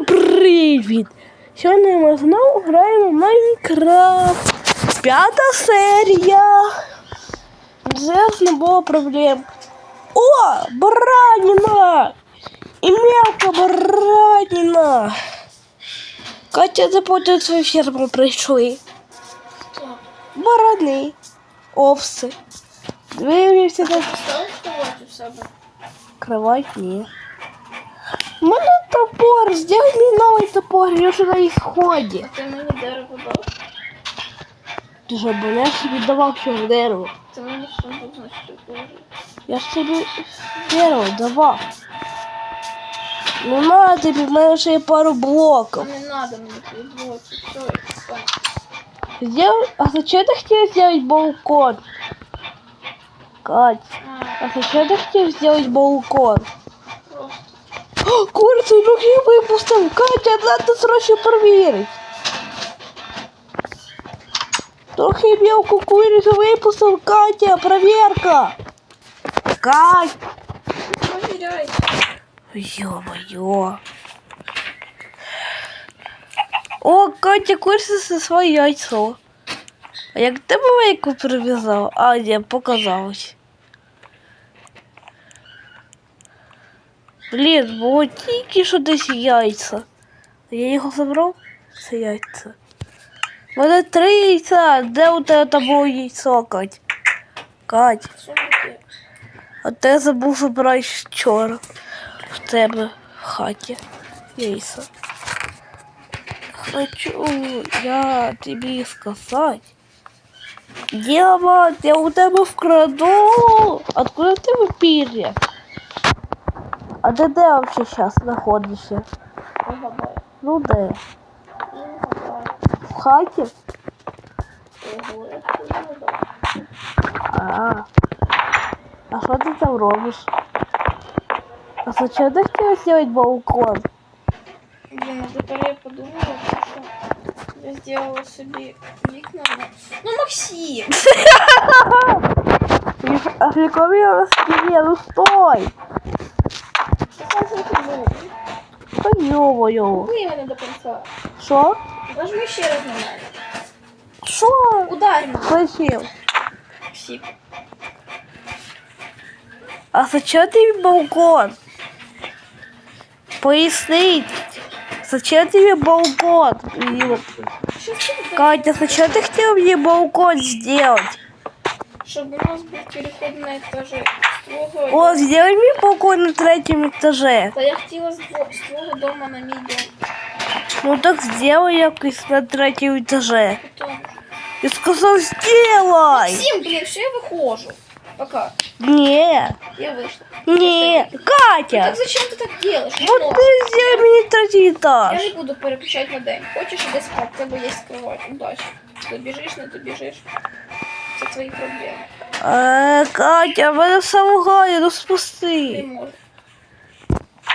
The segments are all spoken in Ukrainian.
Всім привіт! Сьогодні ми знову граємо в Майнкрафт. П'ята серія. Зараз не було проблем. О, бараніна! І мелка бараніна! Катя заплатить свою ферму прийшли. Барани, овси. Виявився у ні. У мене топор, сделай мені новий топор, я вже на ісході. Ти мені дерево дав. Ти ж бо я собі давав ще дерево. Ти мені що положив. Я ж тобі дерево давав. Нема тобі, в мене ще є пару блоків. Не надо мені твої блоки. Все, стань. Сделай... А зачем ты хотел сделать балкон? Кать, А, а зачем ты хотел сделать балкон? Курицу трохи випустив. Катя, надо срочно проверить. Трохи мелку курицу випустив. Катя, проверка. Кать. Провіряй. Ё-моё. О, Катя, куриця це своє яйцо. А як ти мейку прив'язав? А, ні, показалось. Блін, було тільки що десь яйця. Я його забрав? Це яйця. У мене три яйця. Де у тебе там було яйцо, Кать? Кать. А те забув забрати вчора в тебе в хаті. Яйця. Хочу я тобі сказати. Діамант, я у тебе вкраду. Откуда ти пір'я? А ти де вообще зараз знаходишся? Угадаю. Ну де? Угадаю. В хаті? Ого, я хуй угадав. А. А що ти там робиш? А зачем ти хотів зробити балкон? Блін, а тепер я подумала, що я зробила собі вікна. на- Ну, Максим! А в якому я на спине? Ну стой! Та йо-моє. Бий мене до кінця. Що? Нажми ще раз на мене. Що? Ударь мене. Зачем? Псик. А зачем тобі балкон? Пояснить. Зачем тебе балкон? Ідіот. Що це таке? Катя, зачем ты хотел мне балкон сделать? Щоб у нас був переход на етажі з твого. О, сделай мне балкон на третьем этаже. Та я хотіла з дво- з твого дома на мій дом. Ну так сделай якось на третьем этаже. Потім. Я сказал, сделай! Всім, блін, все, я виходжу. Пока. Не, Я вийшла. не, Так Катя! зачем ти так делаешь? Вот Ну, ты сделай мне третий Я этаж. не буду переключати на день. Хочеш іди спати, в тебе є кровать. Удачі. Добіжиш, не добіжиш. Це твої проблеми. Е, Катя, мене все лагає, ну Не спусти. можеш.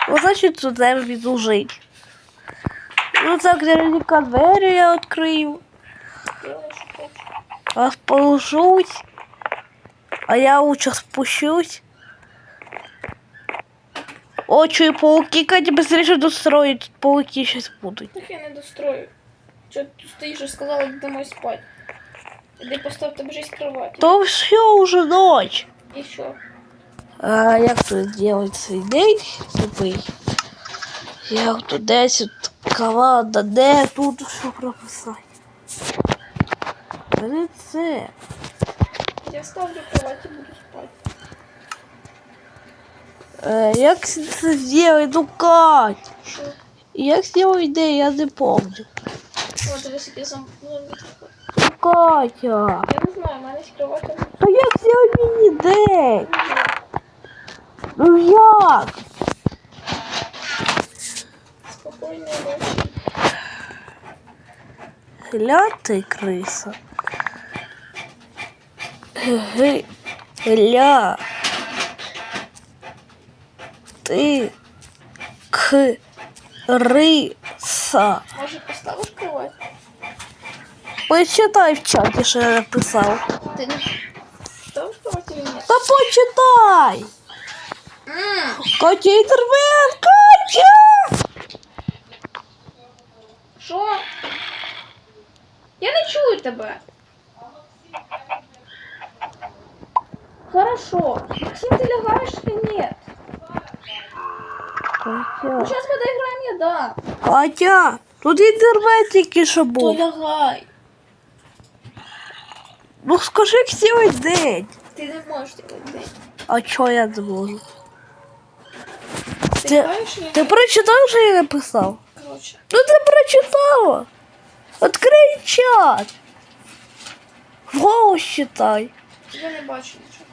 Ну, значить, тут треба відложити. Ну так, наверняка двері я відкрию. Делай, що хочеш. Вас положусь. А я лучше спущусь. О, чую пауки, Катя, быстрее достроить. Тут пауки сейчас будут. Так я не дострою. Чого ти стоїш і сказала, йди домой спати? Іди постав тебе жесть кровать. То все уже ночь. І що? А як тут делается ідей тупий? Як тут десь от команда, де тут що прописати? Та не це. Я ставлю кровать і буду спати. Е, як це зробити? Ну Кать? Що? Як зробити ідею, я не пам'ятаю. О, дивись, як я замкнула мікрофон. Катя. Я не знаю, в мене а Та як зробити мені ідею? Ну як? Спокійної ночі. Гля ти криса. Гля. Ти к риса. Може поставиш кровать? Почитай в чаті, що я писав. Ти? Та почитай! Mm. Катя Інтервен! Катя! Що? Я не чую тебе. Хорошо. Максим, ты лягаешь или нет? Катя. Ну, сейчас мы доиграем, я да. Катя, тут интернет тільки що був. То лягай. Ну скажи цілий день. Ты не можешь делать день. А чого я не можу? Ты Ти- Ти прочитав, що я написав? Короче. Ну ти прочитала. Открий чат. Вголос читай. Я не бачу нічого.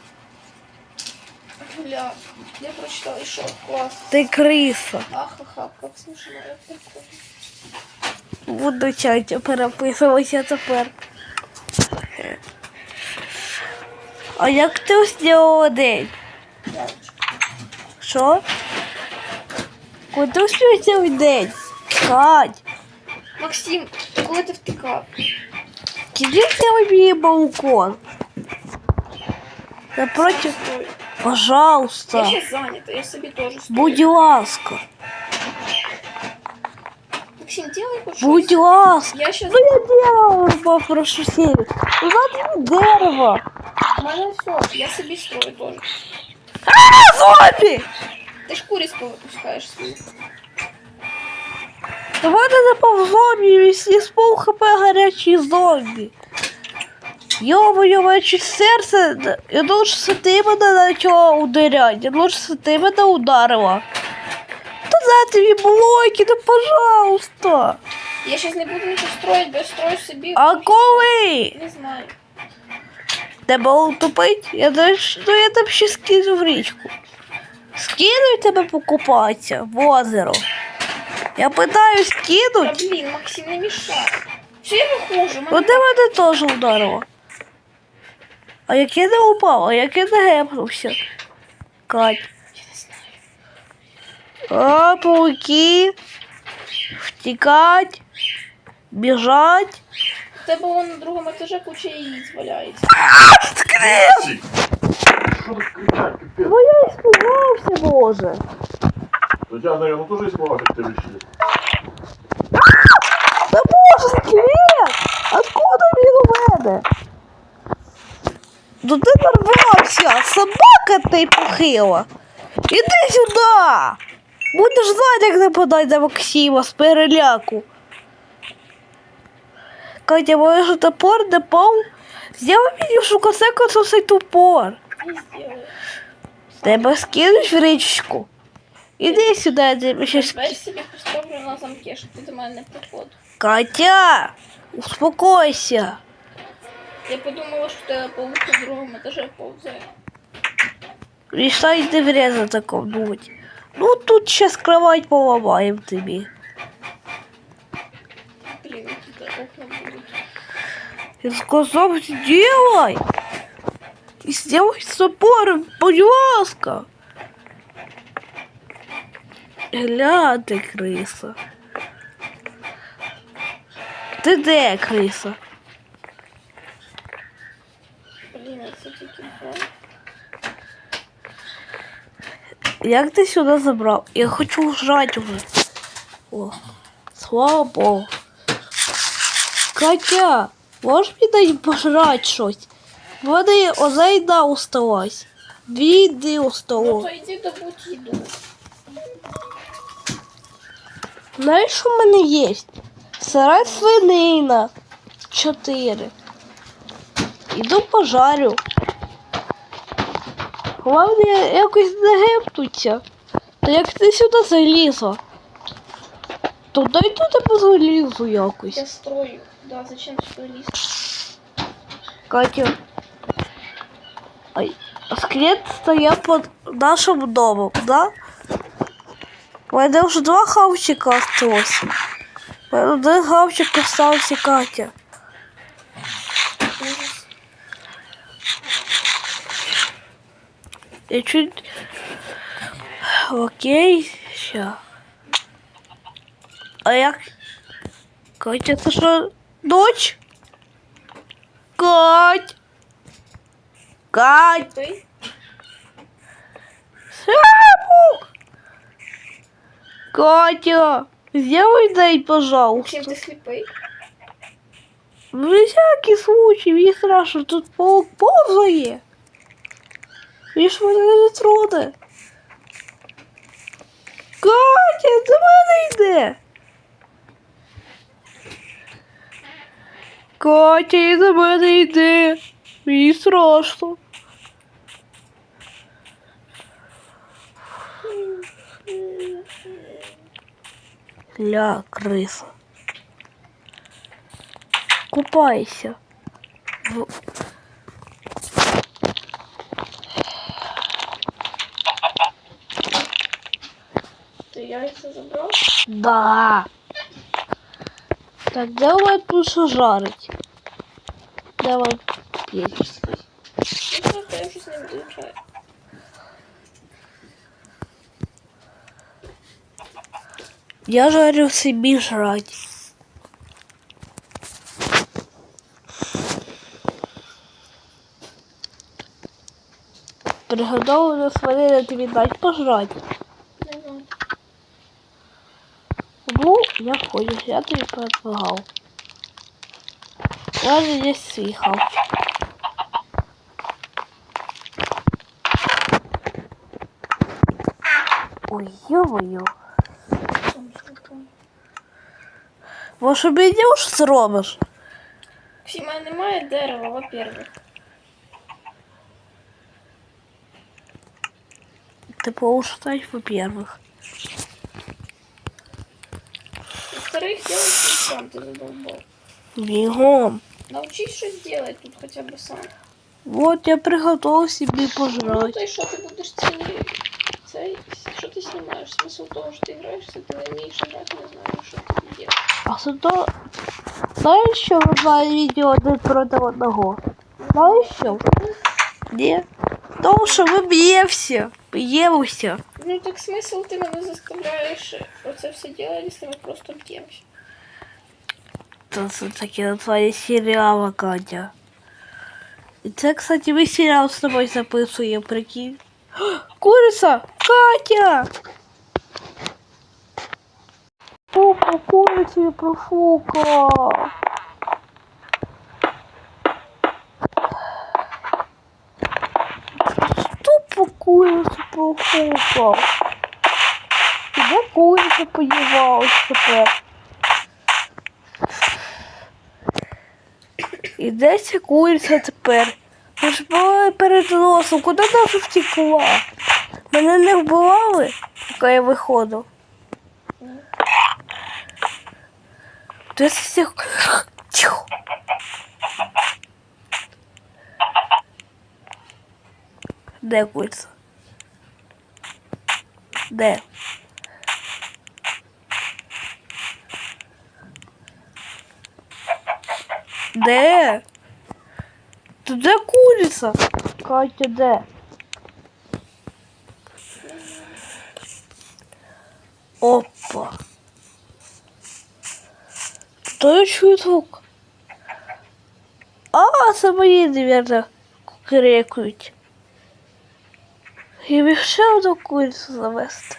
Бля, я прочитала еще класс. Ти криса. Ахаха, как смешно, я прикольно. Буду чаті переписуватися тепер. А як ти зробила день? Девочка. Що? Куди ти успів цілий день? Кать, Максим, коли ти втикав? іди цілий мій балкон. Напротив, Стой. Я пожалуйста, сейчас занята, я себе тоже стою. будь ласка, Максим, делай хоть будь что-то. ласка. Я сейчас... Ну я делала попрошу серию. Ну надо дерево. У мене все, я собі строю тоже. А, зомбі! Ти ж курицьку випускаєш свою. Давайте не по зомбі, всі пол хп гарячі зомбі. Йо-моє, моє серце. Я думаю, що ти мене почала ударяти. Я думаю, що ти мене ударила. Та за тобі блоки, ну пожалуйста. Я сейчас не буду нічого строїти, бо я строю собі. А коли? Не знаю. Тебе утопить? Я даш, ну я тебе ще скину в річку. Скину і тебе покупатися в озеро. Я питаю, Та скинуть? блін, Максим, не мішай. Все, я виходжу. Ну Мене... ти мене теж ударила. А як я не упав, а як я не гепнувся? Кать. А, пауки. Втікать. Біжать. Тебе вон на другому етажі куча яїць валяється. Скрив! Что ты кричать, капец? Ну я іспугався, боже. У тебя, наверное, тоже слова, как ты решили. Та боже, скелет! Откуда він у мене? Ну ти нарвався, собака ти похила. Іди сюди! Будеш знати, як нападати на Максима з переляку. Катя, може топор не пав? Зроби мені шукасеку цей топор. Не сделаю. Тебе скинуть в річку. Іди сюди, я тебе ще Дверь ски... собі поставлю на замки, щоб ти до мене не приходив. Катя! Успокойся. Я подумала, що тебе паук на другому етажі повзає. Решай не врезать окунуть. Ну тут сейчас кровать поломаем тебе. Блін, які то окна будуть. Я сказал, сделай. И сделай собор, будь ласка. Гля, ти криса. Ти де, криса? Блін, це тільки два. Як ти сюди забрав? Я хочу жрати вже. О, слава Богу. Катя, можеш мені дати пожрати щось? В мене одна їда осталась. Дві їди Ну осталось. то йди добудь їду. Знаєш, що в мене є? Сира свинина. Чотири. Іду пожарю. Головне, якось не гепнуться. Та як ти сюди залізла? То дай тут тебе залізу якось. Я строю. Да, зачем сюди лізти? Катя. Ай, а скелет стояв під нашим домом, да? Мене вже два хавчика осталось. Мене один хавчик остався Катя. Я чуть... Окей, ща. А як... Катя, це що, дочь? Кать! Кать! Ти? Шапу! Катя, сделай дай, пожалуйста. Максим, ти сліпий? На всякий случай, мені страшно, тут паук повзає. Він ж мене не троне. Катя, до мене йде. Катя, до мене йде. Мені страшно. Ля, криса. Купайся. В- Ти яйця забрав? Да. Так, у тут що жарить? Піч? Ну, я щось не виключаю. Я жарю собі жрать. Приготовлено свинина тобі дать пожрать. Ну, як хочеш, я тобі предлагав. У мене є свій хавчик. Ой, ё-моё. Там що таке. Може, мені уж зробиш? Всі, в мене немає дерева, во-первых. Типу, уж стать, во-первых. Во-вторых, делай все сам, ты задолбал. Бігом. Научись что делать тут хотя бы сам. Вот я приготував собі Ну, пожрать. то и что ты будешь цілий... Цей... Что ты снимаешь? Смысл того, что ты играешься, ты не умеешь играть, не знаю, что ты делаешь. А зато знаєш, що ви два відео один проти одного? Знаєш що? Ні. Тому що ми б'ємося. Б'ємося. Ну так смысл ты мене заставляєш оце все делать, если ми просто б'ємося. Це все таке твоє серіали, Катя. І це, кстати, ми серіал з тобою записуємо, прикинь. Куриця! Катя! Пупа, курицю профукав. Тупо І де куриця подівалась тепер? І де ця куриця тепер? Ми ж були перед носом, куди наша втекла? Мене не вбивали, поки я виходив. Де це? Тихо. Де куриця? Де? Де? Тут де куриця? Катя, де? Опа. То я чую звук. А, це мої, наверное, крикають. І ще одну курицю завести.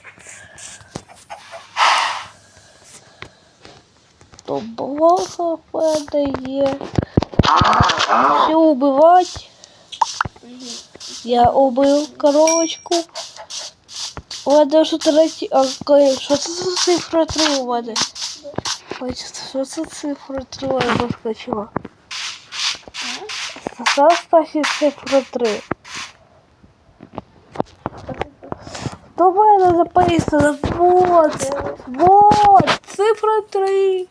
То блока падає. Все убивать. Я убив коробочку. У мене вже третій. А що це за цифра 3 у мене? Ой, що це цифра 3 я проскочила? Заставь цифра 3. До мене записано. Вот. Вот. Цифра 3.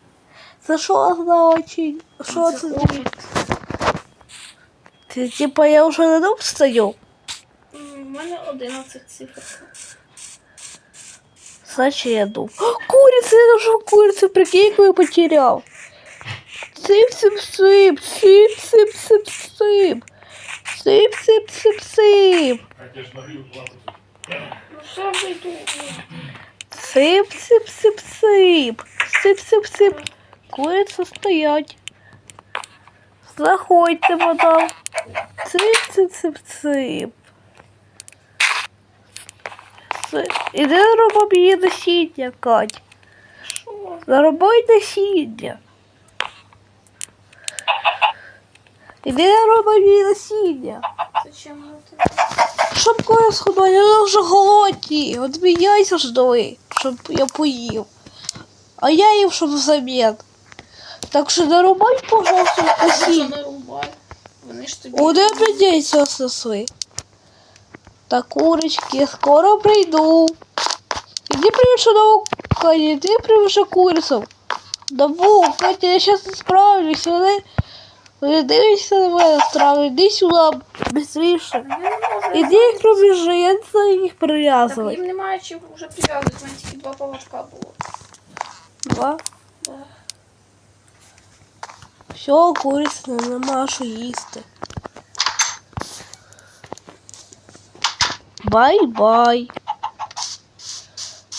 Це що значить? Що це значить? Ти, типа я вже на дом стою? У мене 11 цифр. Значит, я думаю. Курица, я нашел курицу, прикинь, яку я потерял. Сип, сип, сип, сип, сип, сип, сип. Сип, сип, сип, сип. Я Сип, сип, сип, сип. Сип, сип, сип. Курица стоять. Заходьте, мадам. Сип, сип, сип, сип. Си- Іди зароби мені насіння, Кать. Заробай насіння. Іди не роби мені насіння. Зачем это? Щоб коли сходити, я вже голодні. От мені яйця ждали, щоб я поїв. А я їм щоб взамін. Так що не рубай, пожалуйста, Що насіння. нарубай? Вони ж тобі. Вони опять яйця снесли. Так, курочки, скоро прийду. Иди привыше на Катя, ты привыше курицам. Да во, Катя, я сейчас справлюсь. Вони, вони дивишся на мене странно. Іди сюди, можу. Іди їх пробіжи, я не знаю їх прив'язувати. їм немає чим вже прив'язувати, в мене тільки два поводка було. Два. Да. Все, куриця нема що їсти. Бай-бай.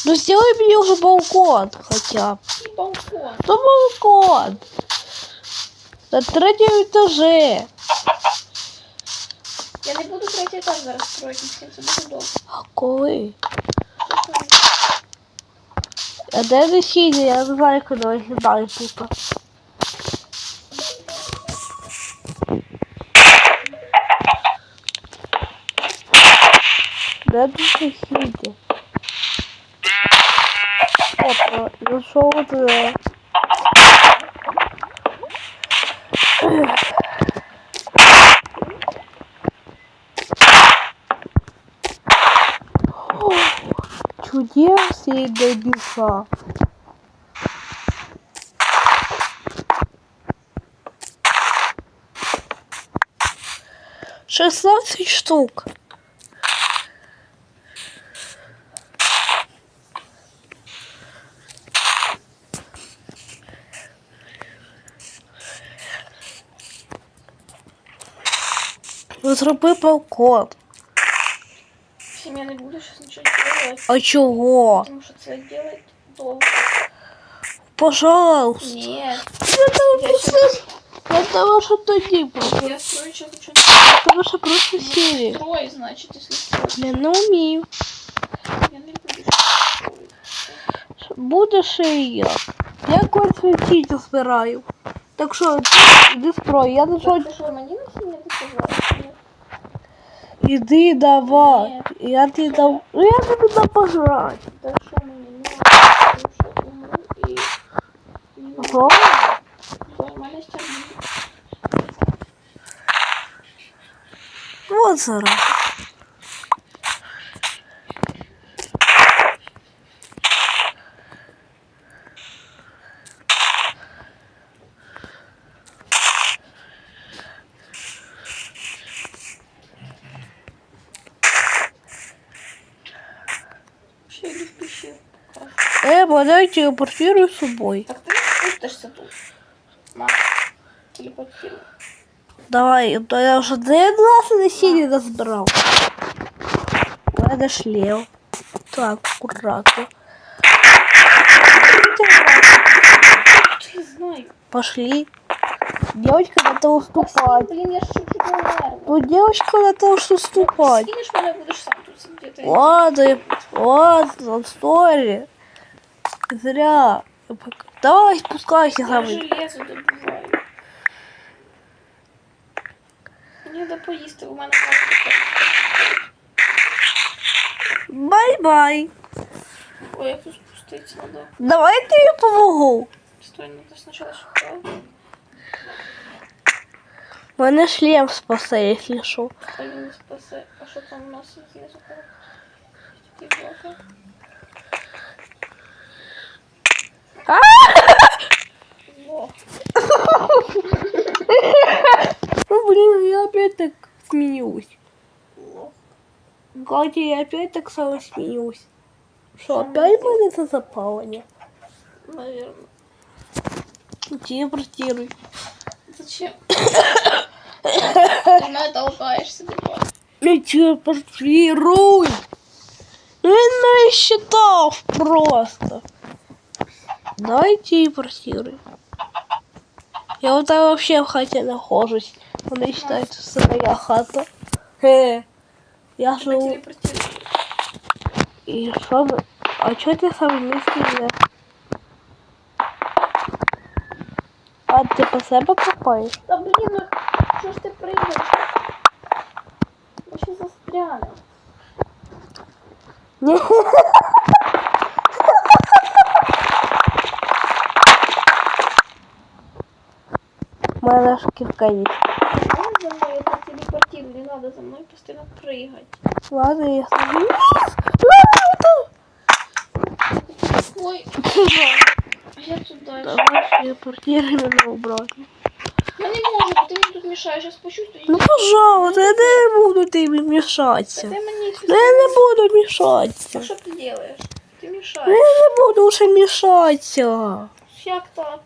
Ну сделай мне уже балкон хотя бы. Балкон. Ну балкон. На третьем этаже. Я не буду третій етаж зараз строїти, ні з ким це буде довго. А коли? А де насіння? Я не знаю, куди виглядає тут. Де насіння? Опа, ну що Чудес и добиса. Шестнадцать штук. Зроби балкон. Всім я не буду зараз нічого робити, А чого? тому що це робити довго. Пожалуйста. Ні. Я тебе що тоді просто. Я строю сейчас Я тебе що просто не сірі. строй, значить, якщо строй. Я не вмію. Я не буду. Будеш і я. Я квартиру збираю. Так що іди строй, я не Так, що, мені насіння показала? Іди давай. Я тебе дам. Ну я тебе дам пожрати. Так що мені не і... і- Ого. Вот зараз. Ще йду в пещеру. Е, подай телепортирую з собою. Так ти не спустишся тут. Ма, телепортируй. Давай, то я вже 19 насіння назбирав. У мене шлем. Так, аккуратно. Не знаю. Пошли. Девочка надо уступать. Блін, я ж чуть-чуть не умерла. Ну, девочка надо уступать. Скинеш мене, будеш сам тут сидіти. Ладно, ладно, сори. Зря. Давай спускайся Я сам. железо добуваю. Мені треба поїсти, у мене Бай-бай. Ой, як тут спуститися треба. Давай я тебе помогу. Стой, надо спочатку шукати. Мене шлем спасе, якщо що. А він не спасе. А що там у нас знизу? Ті блоки. А! Во. Ну, блин, я опять так смеюсь. Во. Катя, я опять так само смеюсь. Что, Что опять мне мене це запалення? Наверное. Телепортируй. Зачем? Ты меня толкаешь себе. Не телепортируй. Він мене считав просто. Давай телепортируй. Я вот так вообще в хате нахожусь. Вони считають, що це моя хата. Хе. Я живу. І що ви? А чого ти сам не сніг? А ти по себе копаєш? Да блин, ну Що ж ти приїдеш? Ми ще застрянемо. Ні. Ж є. За мною, это телепортирую, не надо за мной постоянно прыгать. Ладно, я сажу. Ой, я тут дальше. Давай телепортируй мене обратно. Я не можу, бо ти мені тут мішаєш, я спущусь, Ну, пожалуйста, я не буду тобі мішатися. Ти мені Ну, я не буду мішатися. Що ти робиш? Ти Ну, мішаєш. я не буду вже мішатися. Як так?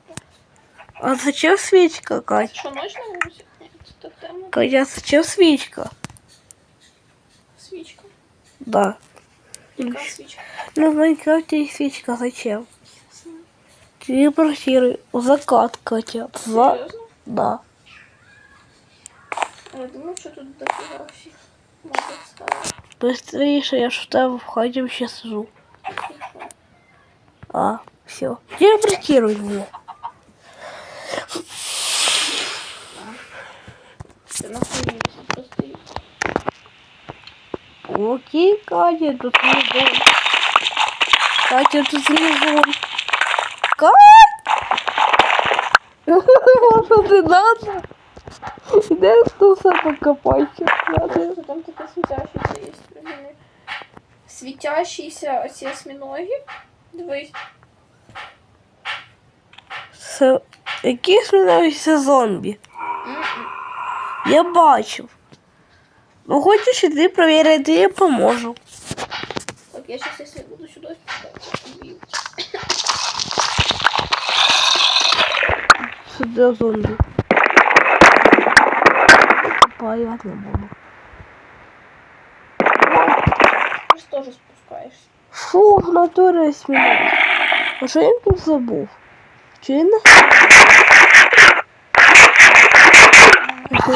А зачем свічка, Кать? Що, ночь на вулиці? Ні, це так темно. Катя, зачем свічка? Свічка. Да. Яка свічка? Ну, в Майнкрафте свечка зачем? Телепортируй. В закат, Катя. За... Серйозно? Да. А я думаю, що тут дофіга всіх може ставити. Быстрее, я ж в тебе в хаті ще сижу. А, все. Телепортируй меня. Нахуй просто. Окей, Катя, тут не зон. Катя, тут не зон. Катя! Може, не надо? Де тут все покопайся? Там таке світящееся є? Блін. Світящіся оці осьминоги. Дивись. Це... Які зомбі? Я бачив. Ну, хочеш іди провірити, я поможу. Так, я сейчас, если буду убьют. Це для зомбі. Паять не буду. Ты же тоже спускаешься. Фу, в натурі сміє. А що я тут забув? Чи не...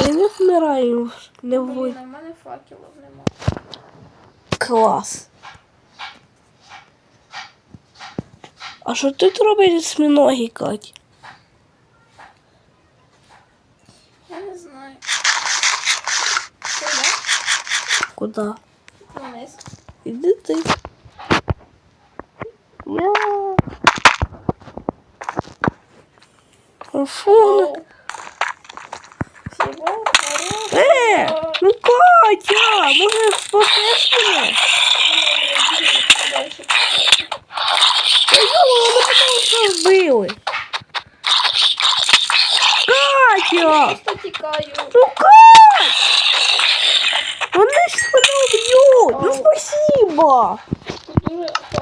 я не вмираю? Не Блин, ви. а в мене факелов нема. Клас. А що тут роблять сміногі, Кать? Я не знаю. Що, да? Куда? Вниз. Іди ти. Я. Фу. Оу. Ну Катя, може спасеш мене? Я думала, вони мене вже вбили. Катя! Просто тікаю. Ну Кать! Вони ж мене вб'ють! Ну! Тут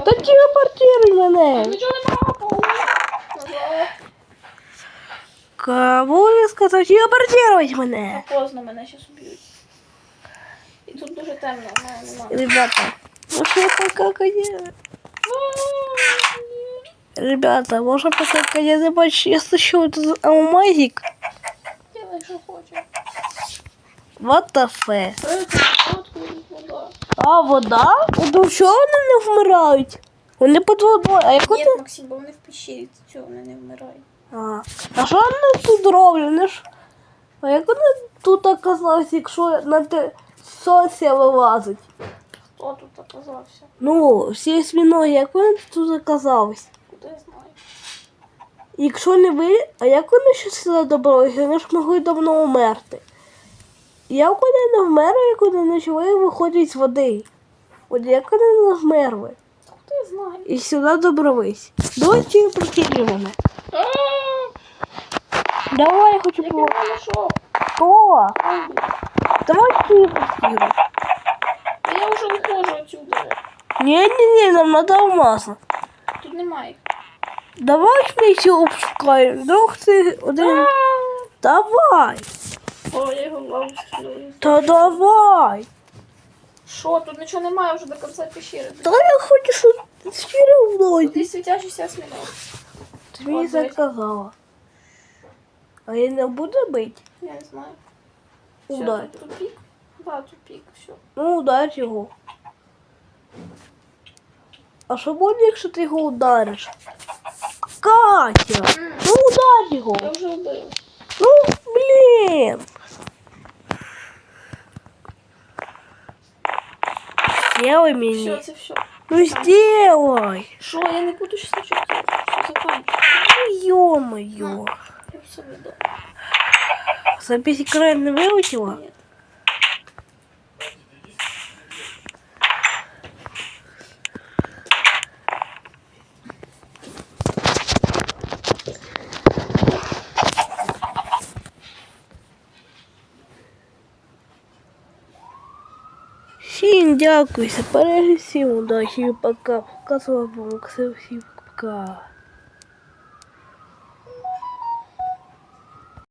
Та телепортируй мене! Назад. Кому я сказав телепортировать мене? Поздно мене зараз дуже темно, в мене нема. Ребята, ну что пока конечно... Ребята, можно пока конечно больше, если еще этот алмазик. Делай, що хочеш. What the fuck? Е, тут откуда вода. А, вода? Ну що вони не вмирають? Вони під водою. А як Ні, вони... Максим, бо вони в пещері, цього вони не вмирають. А, а що вони тут роблять? Вони ж... А як вони тут оказалось, якщо на те сонце вилазить? Хто тут оказався? Ну, всі свіноги, як вони тут оказались? Куди я знаю? Якщо не ви, а як вони ще сюди добралися? Вони ж могли давно умерти. Як вони не вмерли, як вони почали виходять з води? От як вони не вмерли? Хто я знаю? І сюди добрались. Давай ті прикинь мене. Давай, я хочу я знайшов? О, давай ті прикинь. А я вже виходжу отсюда. Ні-ні-ні, нам надо алмазно. Тут немає. Давай ми ще обшукаємо. Друг ти один. Давай. О, я його в лаву скинула. Та давай. Що, тут нічого немає вже до кінця пещери. Та я хочу, щоб щиро вновь. Тут є світящийся осьминог. Ти мені От, дивись. заказала. А я не буду бити? Я не знаю. Ударь. Все, тупик. Да, тупик, все. Ну, ударь его А что будет если ты его ударишь Катя! Mm. Ну ударь его Я вже ударив. Ну, блин Сделай меня Все, це все. Ну сделай! что я не буду сейчас нічого робити. Все заканчиваю. Ну, ё-моё. Я в собі. Запись экран не вылетела? Нет. Всім дякую за перегляд, всім удачі, пока. Пока, з вами був Максим, всім пока.